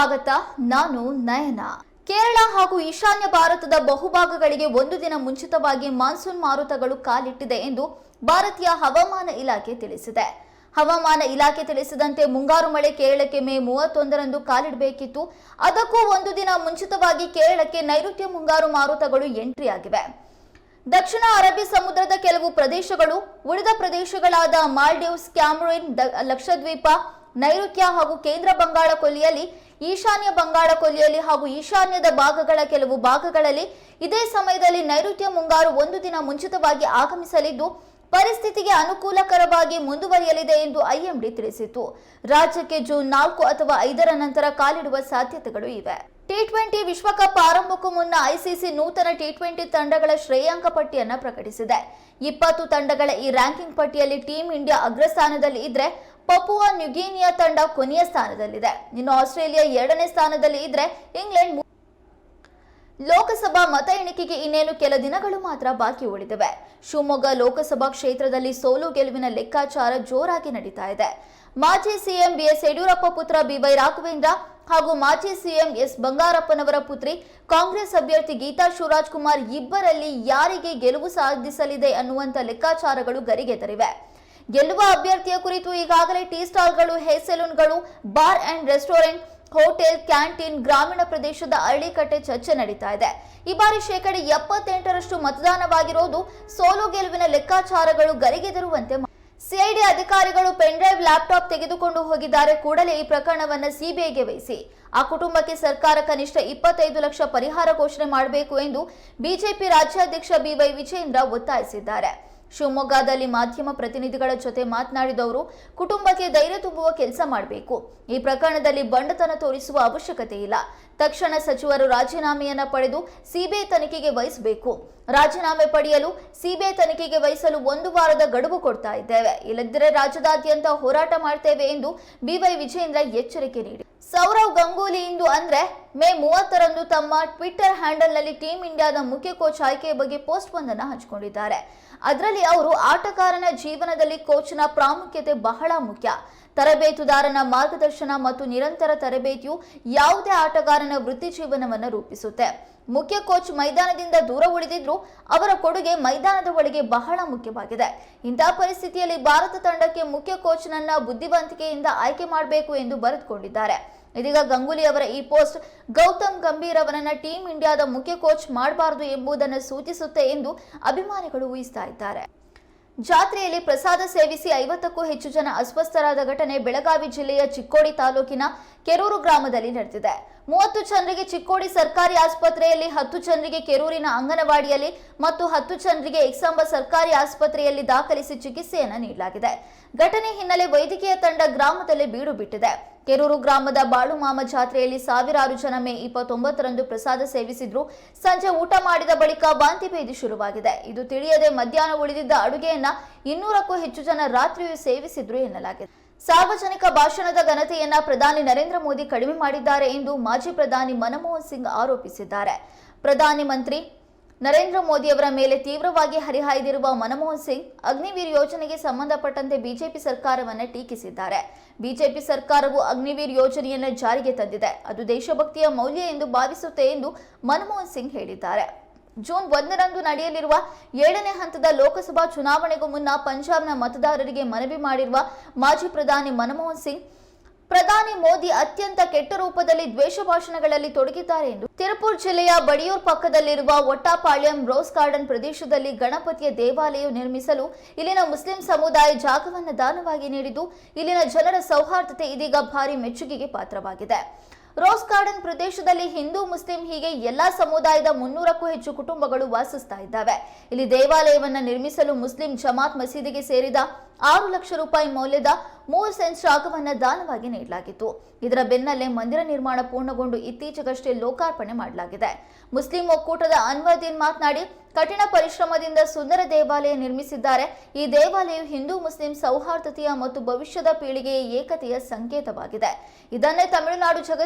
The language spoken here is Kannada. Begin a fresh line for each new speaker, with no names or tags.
ಸ್ವಾಗತ. ನಾನು ನಯನ. ಕೇರಳ ಹಾಗೂ ಈಶಾನ್ಯ ಭಾರತದ ಬಹುಭಾಗಗಳಿಗೆ ಒಂದು ದಿನ ಮುಂಚಿತವಾಗಿ ಮಾನ್ಸೂನ್ ಮಾರುತಗಳು ಕಾಲಿಟ್ಟಿದೆ ಎಂದು ಭಾರತೀಯ ಹವಾಮಾನ ಇಲಾಖೆ ತಿಳಿಸಿದೆ. ಹವಾಮಾನ ಇಲಾಖೆ ತಿಳಿಸಿದಂತೆ ಮುಂಗಾರು ಮಳೆ ಕೇರಳಕ್ಕೆ ಮೇ ಮೂವತ್ತೊಂದರಂದು ಕಾಲಿಡಬೇಕಿತ್ತು. ಅದಕ್ಕೂ ಒಂದು ದಿನ ಮುಂಚಿತವಾಗಿ ಕೇರಳಕ್ಕೆ ನೈಋತ್ಯ ಮುಂಗಾರು ಮಾರುತಗಳು ಎಂಟ್ರಿ ಆಗಿವೆ ದಕ್ಷಿಣ ಅರಬ್ಬಿ ಸಮುದ್ರದ ಕೆಲವು ಪ್ರದೇಶಗಳು, ಉಳಿದ ಪ್ರದೇಶಗಳಾದ ಮಾಲ್ಡೀವ್ಸ್, ಕ್ಯಾಮರೂನ್ ಲಕ್ಷದ್ವೀಪ ನೈಋತ್ಯ ಹಾಗೂ ಕೇಂದ್ರ ಬಂಗಾಳ ಕೊಲ್ಲಿಯಲ್ಲಿ, ಈಶಾನ್ಯ ಬಂಗಾಳ ಕೊಲ್ಲಿಯಲ್ಲಿ ಹಾಗೂ ಈಶಾನ್ಯದ ಭಾಗಗಳ ಕೆಲವು ಭಾಗಗಳಲ್ಲಿ ಇದೇ ಸಮಯದಲ್ಲಿ ನೈಋತ್ಯ ಮುಂಗಾರು ಒಂದು ದಿನ ಮುಂಚಿತವಾಗಿ ಆಗಮಿಸಲಿದ್ದು, ಪರಿಸ್ಥಿತಿಗೆ ಅನುಕೂಲಕರವಾಗಿ ಮುಂದುವರಿಯಲಿದೆ ಎಂದು ಐಎಂಡಿ ತಿಳಿಸಿತು ರಾಜ್ಯಕ್ಕೆ ಜೂನ್ ನಾಲ್ಕು ಅಥವಾ ಐದರ ನಂತರ ಕಾಲಿಡುವ ಸಾಧ್ಯತೆಗಳು ಇವೆ. ಟಿ ಟ್ವೆಂಟಿ ವಿಶ್ವಕಪ್ ಆರಂಭಕ್ಕೂ ಮುನ್ನ ಐಸಿಸಿ ನೂತನ ಟಿ ಟ್ವೆಂಟಿ ತಂಡಗಳ ಶ್ರೇಯಾಂಕ ಪಟ್ಟಿಯನ್ನು ಪ್ರಕಟಿಸಿದೆ. ಇಪ್ಪತ್ತು ತಂಡಗಳ ಈ ರ್ಯಾಂಕಿಂಗ್ ಪಟ್ಟಿಯಲ್ಲಿ ಟೀಂ ಇಂಡಿಯಾ ಅಗ್ರಸ್ಥಾನದಲ್ಲಿ ಇದ್ರೆ ಪಪುವಾ ನ್ಯೂಗಿನಿಯಾ ತಂಡ ಕೊನೆಯ ಸ್ಥಾನದಲ್ಲಿದೆ. ಇನ್ನು ಆಸ್ಟ್ರೇಲಿಯಾ ಎರಡನೇ ಸ್ಥಾನದಲ್ಲಿ ಇದ್ರೆ ಇಂಗ್ಲೆಂಡ್ ಲೋಕಸಭಾ ಮತ ಎಣಿಕೆಗೆ ಇನ್ನೇನು ಕೆಲ ದಿನಗಳು ಮಾತ್ರ ಬಾಕಿ ಉಳಿದಿವೆ. ಶಿವಮೊಗ್ಗ ಲೋಕಸಭಾ ಕ್ಷೇತ್ರದಲ್ಲಿ ಸೋಲು ಗೆಲುವಿನ ಲೆಕ್ಕಾಚಾರ ಜೋರಾಗಿ ನಡೀತಾ ಇದೆ. ಮಾಜಿ ಸಿಎಂ ಬಿಎಸ್ ಯಡಿಯೂರಪ್ಪ ಪುತ್ರ ಬಿವೈ ರಾಘವೇಂದ್ರ ಹಾಗೂ ಮಾಜಿ ಸಿಎಂ ಎಸ್ ಬಂಗಾರಪ್ಪನವರ ಪುತ್ರಿ ಕಾಂಗ್ರೆಸ್ ಅಭ್ಯರ್ಥಿ ಗೀತಾ ಶಿವರಾಜ್ ಕುಮಾರ್ ಇಬ್ಬರಲ್ಲಿ ಯಾರಿಗೆ ಗೆಲುವು ಸಾಧಿಸಲಿದೆ ಅನ್ನುವಂತ ಲೆಕ್ಕಾಚಾರಗಳು ಗರಿಗೆದರಿವೆ ಗೆಲ್ಲುವ ಅಭ್ಯರ್ಥಿಯ ಕುರಿತು ಈಗಾಗಲೇ ಟೀ ಸ್ಟಾಲ್ಗಳು hair ಸೆಲೂನ್ಗಳು, bar and restaurant, hotel, canteen, ಗ್ರಾಮೀಣ ಪ್ರದೇಶದ ಹಳ್ಳಿಕಟ್ಟೆ ಚರ್ಚೆ ನಡೀತಾ ಇದೆ. ಈ ಬಾರಿ ಶೇಕಡ ಎಪ್ಪತ್ತೆಂಟರಷ್ಟು ಮತದಾನವಾಗಿರೋದು ಸೋಲು ಗೆಲುವಿನ ಲೆಕ್ಕಾಚಾರಗಳು ಗರಿಗೆದರುವಂತೆ ಸಿಐಡಿ ಅಧಿಕಾರಿಗಳು ಪೆನ್ಡ್ರೈವ್ ಲ್ಯಾಪ್ಟಾಪ್ ತೆಗೆದುಕೊಂಡು ಹೋಗಿದ್ದಾರೆ. ಕೂಡಲೇ ಈ ಪ್ರಕರಣವನ್ನು ಸಿಬಿಐಗೆ ವಹಿಸಿ. ಆ ಕುಟುಂಬಕ್ಕೆ ಸರ್ಕಾರ ಕನಿಷ್ಠ ಇಪ್ಪತ್ತೈದು ಲಕ್ಷ ಪರಿಹಾರ ಘೋಷಣೆ ಮಾಡಬೇಕು ಎಂದು ಬಿಜೆಪಿ ರಾಜ್ಯಾಧ್ಯಕ್ಷ ಬಿವೈ ವಿಜೇಂದ್ರ ಒತ್ತಾಯಿಸಿದ್ದಾರೆ. ಶಿವಮೊಗ್ಗದಲ್ಲಿ ಮಾಧ್ಯಮ ಪ್ರತಿನಿಧಿಗಳ ಜೊತೆ ಮಾತನಾಡಿದವರು ಕುಟುಂಬಕ್ಕೆ ಧೈರ್ಯ ತುಂಬುವ ಕೆಲಸ ಮಾಡಬೇಕು. ಈ ಪ್ರಕರಣದಲ್ಲಿ ಬಂಡತನ ತೋರಿಸುವ ಅವಶ್ಯಕತೆ ಇಲ್ಲ. ತಕ್ಷಣ ಸಚಿವರು ರಾಜೀನಾಮೆಯನ್ನ ಪಡೆದು ಸಿಬಿಐ ತನಿಖೆಗೆ ವಹಿಸಬೇಕು. ರಾಜೀನಾಮೆ ಪಡೆಯಲು ಸಿಬಿಐ ತನಿಖೆಗೆ ವಹಿಸಲು ಒಂದು ವಾರದ ಗಡುವು ಕೊಡ್ತಾ ಇದ್ದೇವೆ. ಇಲ್ಲದಿದ್ದರೆ ರಾಜ್ಯದಾದ್ಯಂತ ಹೋರಾಟ ಮಾಡ್ತೇವೆ ಎಂದು ಬಿವೈ ವಿಜೇಂದ್ರ ಎಚ್ಚರಿಕೆ ನೀಡಿ ಸೌರವ್ ಗಂಗೂಲಿ ಇಂದು ಅಂದ್ರೆ ಮೇ ಮೂವತ್ತರಂದು ತಮ್ಮ ಟ್ವಿಟ್ಟರ್ ಹ್ಯಾಂಡಲ್ನಲ್ಲಿ ಟೀಂ ಇಂಡಿಯಾದ ಮುಖ್ಯ ಕೋಚ್ ಆಯ್ಕೆಯ ಬಗ್ಗೆ ಪೋಸ್ಟ್ ಒಂದನ್ನು ಹಂಚಿಕೊಂಡಿದ್ದಾರೆ. ಅದರಲ್ಲಿ ಅವರು ಆಟಗಾರನ ಜೀವನದಲ್ಲಿ ಕೋಚ್ನ ಪ್ರಾಮುಖ್ಯತೆ ಬಹಳ ಮುಖ್ಯ. ತರಬೇತುದಾರನ ಮಾರ್ಗದರ್ಶನ ಮತ್ತು ನಿರಂತರ ತರಬೇತಿಯು ಯಾವುದೇ ಆಟಗಾರನ ವೃತ್ತಿ ಜೀವನವನ್ನು ರೂಪಿಸುತ್ತೆ. ಮುಖ್ಯ ಕೋಚ್ ಮೈದಾನದಿಂದ ದೂರ ಉಳಿದಿದ್ರು ಅವರ ಕೊಡುಗೆ ಮೈದಾನದ ಒಳಗೆ ಬಹಳ ಮುಖ್ಯವಾಗಿದೆ. ಇಂತಹ ಪರಿಸ್ಥಿತಿಯಲ್ಲಿ ಭಾರತ ತಂಡಕ್ಕೆ ಮುಖ್ಯ ಕೋಚ್ನನ್ನ ಬುದ್ಧಿವಂತಿಕೆಯಿಂದ ಆಯ್ಕೆ ಮಾಡಬೇಕು ಎಂದು ಬರೆದುಕೊಂಡಿದ್ದಾರೆ. ಇದೀಗ ಗಂಗೂಲಿ ಅವರ ಈ ಪೋಸ್ಟ್ ಗೌತಮ್ ಗಂಭೀರ್ ಅವರನ್ನ ಟೀಂ ಇಂಡಿಯಾದ ಮುಖ್ಯ ಕೋಚ್ ಮಾಡಬಾರದು ಎಂಬುದನ್ನು ಸೂಚಿಸುತ್ತೆ ಎಂದು ಅಭಿಮಾನಿಗಳು ಊಹಿಸ್ತಾ ಇದ್ದಾರೆ. ಜಾತ್ರೆಯಲ್ಲಿ ಪ್ರಸಾದ ಸೇವಿಸಿ ಐವತ್ತಕ್ಕೂ ಹೆಚ್ಚು ಜನ ಅಸ್ವಸ್ಥರಾದ ಘಟನೆ ಬೆಳಗಾವಿ ಜಿಲ್ಲೆಯ ಚಿಕ್ಕೋಡಿ ತಾಲೂಕಿನ ಕೆರೂರು ಗ್ರಾಮದಲ್ಲಿ ನಡೆದಿದೆ. ಮೂವತ್ತು ಜನರಿಗೆ ಚಿಕ್ಕೋಡಿ ಸರ್ಕಾರಿ ಆಸ್ಪತ್ರೆಯಲ್ಲಿ, ಹತ್ತು ಜನರಿಗೆ ಕೆರೂರಿನ ಅಂಗನವಾಡಿಯಲ್ಲಿ ಮತ್ತು ಹತ್ತು ಜನರಿಗೆ ಎಕ್ಸಾಂಬ ಸರ್ಕಾರಿ ಆಸ್ಪತ್ರೆಯಲ್ಲಿ ದಾಖಲಿಸಿ ಚಿಕಿತ್ಸೆಯನ್ನು ನೀಡಲಾಗಿದೆ. ಘಟನೆ ಹಿನ್ನೆಲೆ ವೈದ್ಯಕೀಯ ತಂಡ ಗ್ರಾಮದಲ್ಲಿ ಬೀಡು ಬಿಟ್ಟಿದೆ. ಕೆರೂರು ಗ್ರಾಮದ ಬಾಳುಮಾಮ ಜಾತ್ರೆಯಲ್ಲಿ ಸಾವಿರಾರು ಜನ ಮೇ ಇಪ್ಪತ್ತೊಂಬತ್ತರಂದು ಪ್ರಸಾದ ಸೇವಿಸಿದ್ರು. ಸಂಜೆ ಊಟ ಮಾಡಿದ ಬಳಿಕ ವಾಂತಿ ಭೇದಿ ಶುರುವಾಗಿದೆ. ಇದು ತಿಳಿಯದೆ ಮಧ್ಯಾಹ್ನ ಉಳಿದಿದ್ದ ಅಡುಗೆಯನ್ನ ಇನ್ನೂರಕ್ಕೂ ಹೆಚ್ಚು ಜನ ರಾತ್ರಿಯೂ ಸೇವಿಸಿದ್ರು ಎನ್ನಲಾಗಿದೆ. ಸಾರ್ವಜನಿಕ ಭಾಷಣದ ಘನತೆಯನ್ನ ಪ್ರಧಾನಿ ನರೇಂದ್ರ ಮೋದಿ ಕಡಿಮೆ ಮಾಡಿದ್ದಾರೆ ಎಂದು ಮಾಜಿ ಪ್ರಧಾನಿ ಮನಮೋಹನ್ ಸಿಂಗ್ ಆರೋಪಿಸಿದ್ದಾರೆ. ಪ್ರಧಾನಿ ಮಂತ್ರಿ ನರೇಂದ್ರ ಮೋದಿ ಅವರ ಮೇಲೆ ತೀವ್ರವಾಗಿ ಹರಿಹಾಯ್ದಿರುವ ಮನಮೋಹನ್ ಸಿಂಗ್ ಅಗ್ನಿವೀರ್ ಯೋಜನೆಗೆ ಸಂಬಂಧಪಟ್ಟಂತೆ ಬಿಜೆಪಿ ಸರ್ಕಾರವನ್ನು ಟೀಕಿಸಿದ್ದಾರೆ. ಬಿಜೆಪಿ ಸರ್ಕಾರವು ಅಗ್ನಿವೀರ್ ಯೋಜನೆಯನ್ನು ಜಾರಿಗೆ ತಂದಿದೆ. ಅದು ದೇಶಭಕ್ತಿಯ ಮೌಲ್ಯ ಎಂದು ಭಾವಿಸುತ್ತೆ ಎಂದು ಮನಮೋಹನ್ ಸಿಂಗ್ ಹೇಳಿದ್ದಾರೆ. ಜೂನ್ ಒಂದರಂದು ನಡೆಯಲಿರುವ ಏಳನೇ ಹಂತದ ಲೋಕಸಭಾ ಚುನಾವಣೆಗೂ ಮುನ್ನ ಪಂಜಾಬ್ನ ಮತದಾರರಿಗೆ ಮನವಿ ಮಾಡಿರುವ ಮಾಜಿ ಪ್ರಧಾನಿ ಮನಮೋಹನ್ ಸಿಂಗ್, ಪ್ರಧಾನಿ ಮೋದಿ ಅತ್ಯಂತ ಕೆಟ್ಟ ರೂಪದಲ್ಲಿ ದ್ವೇಷ ಭಾಷಣಗಳಲ್ಲಿ ತೊಡಗಿದ್ದಾರೆ ಎಂದು. ತಿರುಪುರ್ ಜಿಲ್ಲೆಯ ಬಡಿಯೂರ್ ಪಕ್ಕದಲ್ಲಿರುವ ಒಟ್ಟಾಪಾಳ್ಯಂ ರೋಸ್ ಗಾರ್ಡನ್ ಪ್ರದೇಶದಲ್ಲಿ ಗಣಪತಿಯ ದೇವಾಲಯ ನಿರ್ಮಿಸಲು ಇಲ್ಲಿನ ಮುಸ್ಲಿಂ ಸಮುದಾಯ ಜಾಗವನ್ನು ದಾನವಾಗಿ ನೀಡಿದ್ದು, ಇಲ್ಲಿನ ಜನರ ಸೌಹಾರ್ದತೆ ಇದೀಗ ಭಾರಿ ಮೆಚ್ಚುಗೆಗೆ ಪಾತ್ರವಾಗಿದೆ. ರೋಸ್ ಗಾರ್ಡನ್ ಪ್ರದೇಶದಲ್ಲಿ ಹಿಂದೂ, ಮುಸ್ಲಿಂ ಹೀಗೆ ಎಲ್ಲಾ ಸಮುದಾಯದ ಮುನ್ನೂರಕ್ಕೂ ಹೆಚ್ಚು ಕುಟುಂಬಗಳು ವಾಸಿಸ್ತಾ ಇದ್ದಾವೆ. ಇಲ್ಲಿ ದೇವಾಲಯವನ್ನ ನಿರ್ಮಿಸಲು ಮುಸ್ಲಿಂ ಜಮಾತ್ ಮಸೀದಿಗೆ ಸೇರಿದ ಆರು ಲಕ್ಷ ರೂಪಾಯಿ ಮೌಲ್ಯದ ಮೂರು ಸೆನ್ಸ್ ಶಾಖವನ್ನು ದಾನವಾಗಿ ನೀಡಲಾಗಿತ್ತು. ಇದರ ಬೆನ್ನಲ್ಲೇ ಮಂದಿರ ನಿರ್ಮಾಣ ಪೂರ್ಣಗೊಂಡು ಇತ್ತೀಚೆಗಷ್ಟೇ ಲೋಕಾರ್ಪಣೆ ಮಾಡಲಾಗಿದೆ. ಮುಸ್ಲಿಂ ಒಕ್ಕೂಟದ ಅನ್ವರ್ದೀನ್ ಮಾತನಾಡಿ, ಕಠಿಣ ಪರಿಶ್ರಮದಿಂದ ಸುಂದರ ದೇವಾಲಯ ನಿರ್ಮಿಸಿದ್ದಾರೆ. ಈ ದೇವಾಲಯವು ಹಿಂದೂ, ಮುಸ್ಲಿಂ ಸೌಹಾರ್ದತೆಯ ಮತ್ತು ಭವಿಷ್ಯದ ಪೀಳಿಗೆಯ ಏಕತೆಯ ಸಂಕೇತವಾಗಿದೆ. ಇದನ್ನೇ ತಮಿಳುನಾಡು ಜಗತ್ತಿಗೆ